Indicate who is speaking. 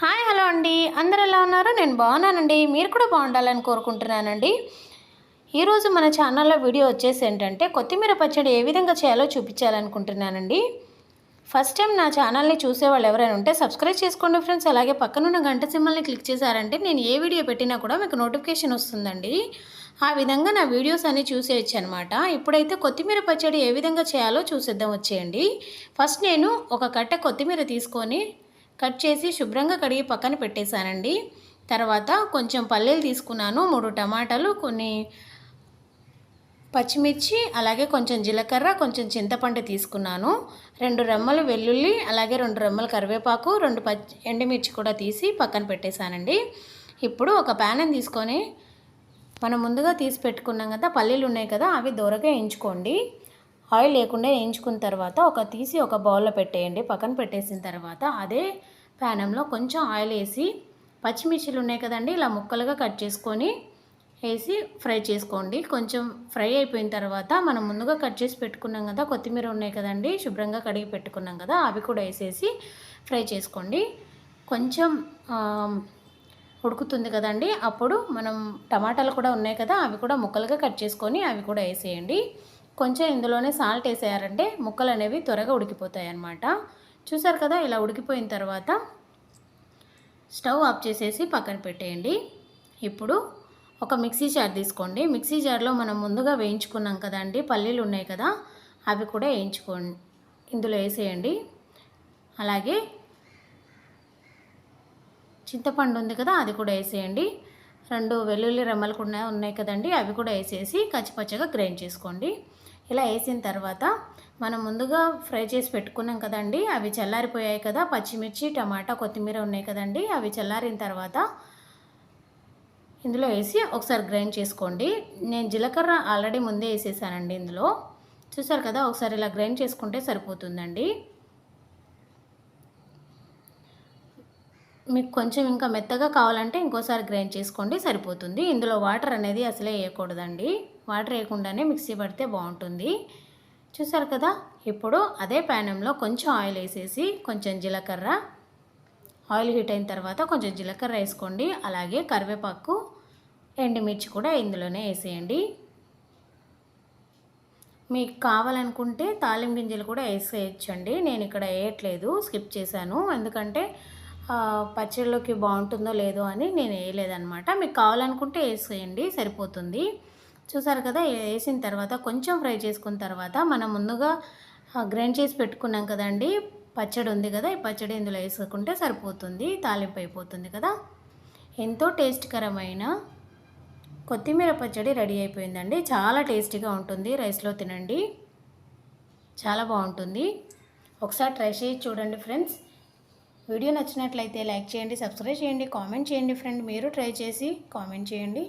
Speaker 1: Hi hello అండి. అందరు ఎలా ఉన్నారు? నేను బాగున్నానండి. మీరు కూడా బాగుండాలని కోరుకుంటున్నానండి. ఈరోజు మన ఛానల్లో వీడియో వచ్చేసి ఏంటంటే కొత్తిమీర పచ్చడి ఏ విధంగా చేయాలో చూపించాలనుకుంటున్నానండి. ఫస్ట్ టైం నా ఛానల్ని చూసేవాళ్ళు ఎవరైనా ఉంటే సబ్స్క్రైబ్ చేసుకోండి ఫ్రెండ్స్. అలాగే పక్కనున్న గంట సింబల్ని క్లిక్ చేశారంటే నేను ఏ వీడియో పెట్టినా కూడా మీకు నోటిఫికేషన్ వస్తుందండి. ఆ విధంగా నా వీడియోస్ అన్నీ చూసేయచ్చు అనమాట ఇప్పుడైతే కొత్తిమీర పచ్చడి ఏ విధంగా చేయాలో చూసేద్దాం వచ్చేయండి. ఫస్ట్ నేను ఒక కట్ట కొత్తిమీర తీసుకొని కట్ చేసి శుభ్రంగా కడిగి పక్కన పెట్టేశానండి. తర్వాత కొంచెం పల్లీలు తీసుకున్నాను మూడు టమాటాలు కొన్ని పచ్చిమిర్చి అలాగే కొంచెం జీలకర్ర కొంచెం చింతపండు తీసుకున్నాను. రెండు రెమ్మలు వెల్లుల్లి అలాగే రెండు రెమ్మలు కరివేపాకు రెండు పచ్చి ఎండుమిర్చి కూడా తీసి పక్కన పెట్టేశానండి. ఇప్పుడు ఒక ప్యానం తీసుకొని మనం ముందుగా తీసి పెట్టుకున్నాం కదా పల్లీలు ఉన్నాయి కదా అవి దూరగా ఎంచుకోండి ఆయిల్ లేకుండా వేయించుకున్న తర్వాత ఒక తీసి ఒక బౌల్లో పెట్టేయండి. పక్కన పెట్టేసిన తర్వాత అదే ప్యానంలో కొంచెం ఆయిల్ వేసి పచ్చిమిర్చిలు ఉన్నాయి కదండి ఇలా ముక్కలుగా కట్ చేసుకొని వేసి ఫ్రై చేసుకోండి. కొంచెం ఫ్రై అయిపోయిన తర్వాత మనం ముందుగా కట్ చేసి పెట్టుకున్నాం కదా కొత్తిమీర ఉన్నాయి కదండి శుభ్రంగా కడిగి పెట్టుకున్నాం కదా అవి కూడా వేసేసి ఫ్రై చేసుకోండి. కొంచెం ఉడుకుతుంది కదండి అప్పుడు మనం టమాటాలు కూడా ఉన్నాయి కదా అవి కూడా ముక్కలుగా కట్ చేసుకొని అవి కూడా వేసేయండి. కొంచెం ఇందులోనే సాల్ట్ వేసేయారంటే ముక్కలు అనేవి త్వరగా ఉడికిపోతాయి అన్నమాట చూసారు కదా ఇలా ఉడికిపోయిన తర్వాత స్టవ్ ఆఫ్ చేసేసి పక్కన పెట్టేయండి. ఇప్పుడు ఒక మిక్సీ జార్ తీసుకోండి. మిక్సీ జార్లో మనం ముందుగా వేయించుకున్నాం కదండి పల్లీలు ఉన్నాయి కదా అవి కూడా వేయించుకోండి ఇందులో వేసేయండి. అలాగే చింతపండు ఉంది కదా అది కూడా వేసేయండి. రెండు వెల్లుల్లి రెమ్మలు కూడా ఉన్నాయి కదండి. అవి కూడా వేసేసి కచ్చిపచ్చగా గ్రైండ్ చేసుకోండి. ఇలా వేసిన తర్వాత మనం ముందుగా ఫ్రై చేసి పెట్టుకున్నాం కదండి. అవి చల్లారిపోయాయి కదా. పచ్చిమిర్చి టమాటా కొత్తిమీర ఉన్నాయి కదండి. అవి చల్లారిన తర్వాత ఇందులో వేసి ఒకసారి గ్రైండ్ చేసుకోండి. నేను జీలకర్ర ఆల్రెడీ ముందే వేసేసానండి ఇందులో. చూసారు కదా? ఒకసారి ఇలా గ్రైండ్ చేసుకుంటే సరిపోతుందండి. మీకు కొంచెం ఇంకా మెత్తగా కావాలంటే ఇంకోసారి గ్రైండ్ చేసుకోండి సరిపోతుంది. ఇందులో వాటర్ అనేది అసలే వేయకూడదండి. వాటర్ వేయకుండానే మిక్సీ పడితే బాగుంటుంది. చూసారు కదా? ఇప్పుడు అదే ప్యానంలో కొంచెం ఆయిల్ వేసేసి కొంచెం జీలకర్ర. ఆయిల్ హీట్ అయిన తర్వాత కొంచెం జీలకర్ర వేసుకోండి. అలాగే కరివేపాకు ఎండుమిర్చి కూడా ఇందులోనే వేసేయండి. మీకు కావాలనుకుంటే తాలిం గింజలు కూడా వేసేయచ్చండి. నేను ఇక్కడ వేయట్లేదు స్కిప్ చేశాను. ఎందుకంటే పచ్చడిలోకి బాగుంటుందో లేదో అని నేను వేయలేదన్నమాట. మీకు కావాలనుకుంటే వేసేయండి సరిపోతుంది. చూసారు కదా వేసిన తర్వాత కొంచెం ఫ్రై చేసుకున్న తర్వాత మనం ముందుగా గ్రైండ్ చేసి పెట్టుకున్నాం కదండి పచ్చడి ఉంది కదా ఈ పచ్చడి ఇందులో వేసుకుంటే సరిపోతుంది తాలింపు అయిపోతుంది కదా. ఎంతో టేస్ట్కరమైన కొత్తిమీర పచ్చడి రెడీ అయిపోయిందండి. చాలా టేస్టీగా ఉంటుంది రైస్లో తినండి. చాలా బాగుంటుంది. ఒకసారి ట్రై చేసి చూడండి ఫ్రెండ్స్. వీడియో నచ్చినట్లయితే లైక్ చేయండి సబ్స్క్రైబ్ చేయండి కామెంట్ చేయండి ఫ్రెండ్. మీరు ట్రై చేసి కామెంట్ చేయండి.